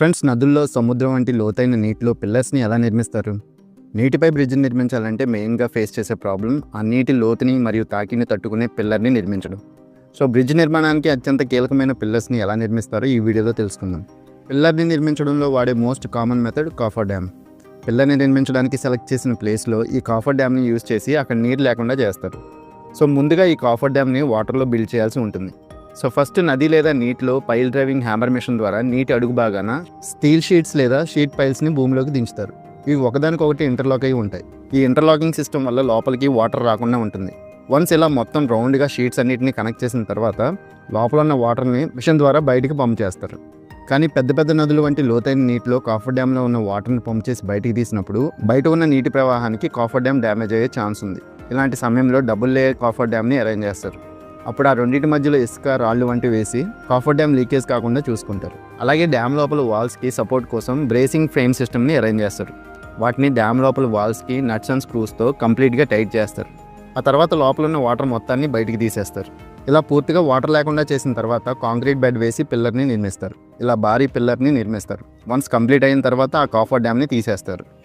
Friends నదుల్లో సముద్రం వంటి లోతైన నీటిలో పిల్లర్స్ని ఎలా నిర్మిస్తారు? నీటిపై బ్రిడ్జ్ని నిర్మించాలంటే మెయిన్గా ఫేస్ చేసే ప్రాబ్లం ఆ నీటి లోతుని మరియు తాకిని తట్టుకునే పిల్లర్ని నిర్మించడం. సో బ్రిడ్జ్ నిర్మాణానికి అత్యంత కీలకమైన పిల్లర్స్ని ఎలా నిర్మిస్తారో ఈ వీడియోలో తెలుసుకుందాం. పిల్లర్ని నిర్మించడంలో వాడే most common method cofferdam. పిల్లర్ని నిర్మించడానికి సెలెక్ట్ చేసిన ప్లేస్లో ఈ కాఫర్ డ్యామ్ని యూజ్ చేసి అక్కడ నీరు లేకుండా చేస్తారు. సో ముందుగా ఈ కాఫర్ డ్యామ్ని వాటర్లో బిల్డ్ చేయాల్సి ఉంటుంది. సో ఫస్ట్ నది లేదా నీటిలో పైల్ డ్రైవింగ్ హ్యామర్ మిషన్ ద్వారా నీటి అడుగు భాగాన స్టీల్ షీట్స్ లేదా షీట్ పైల్స్ని భూమిలోకి దించుతారు. ఇవి ఒకదానికొకటి ఇంటర్లాక్ అయి ఉంటాయి. ఈ ఇంటర్లాకింగ్ సిస్టమ్ వల్ల లోపలికి వాటర్ రాకుండా ఉంటుంది. వన్స్ ఇలా మొత్తం రౌండ్గా షీట్స్ అన్నిటిని కనెక్ట్ చేసిన తర్వాత లోపల ఉన్న వాటర్ని మిషన్ ద్వారా బయటికి పంప్ చేస్తారు. కానీ పెద్ద పెద్ద నదులు వంటి లోతైన నీటిలో కాఫర్ డ్యామ్లో ఉన్న వాటర్ని పంప్ చేసి బయటికి తీసినప్పుడు బయట ఉన్న నీటి ప్రవాహానికి కాఫర్ డ్యామ్ డ్యామేజ్ అయ్యే ఛాన్స్ ఉంది. ఇలాంటి సమయంలో డబుల్ లేయర్ కాఫర్ డ్యామ్ని అరేంజ్ చేస్తారు. అప్పుడు ఆ రెండింటి మధ్యలో ఇసుక రాళ్ళు వంటివి వేసి కాఫర్ డ్యామ్ లీకేజ్ కాకుండా చూసుకుంటారు. అలాగే డ్యామ్ లోపల వాల్స్కి సపోర్ట్ కోసం బ్రేసింగ్ ఫ్రేమ్ సిస్టమ్ని అరేంజ్ చేస్తారు. వాటిని డ్యామ్ లోపల వాల్స్కి నట్స్ అండ్ స్క్రూస్తో కంప్లీట్గా టైట్ చేస్తారు. ఆ తర్వాత లోపల ఉన్న వాటర్ మొత్తాన్ని బయటికి తీసేస్తారు. ఇలా పూర్తిగా వాటర్ లేకుండా చేసిన తర్వాత కాంక్రీట్ బెడ్ వేసి పిల్లర్ని నిర్మిస్తారు. ఇలా భారీ పిల్లర్ని నిర్మిస్తారు. వన్స్ కంప్లీట్ అయిన తర్వాత ఆ కాఫర్ డ్యామ్ని తీసేస్తారు.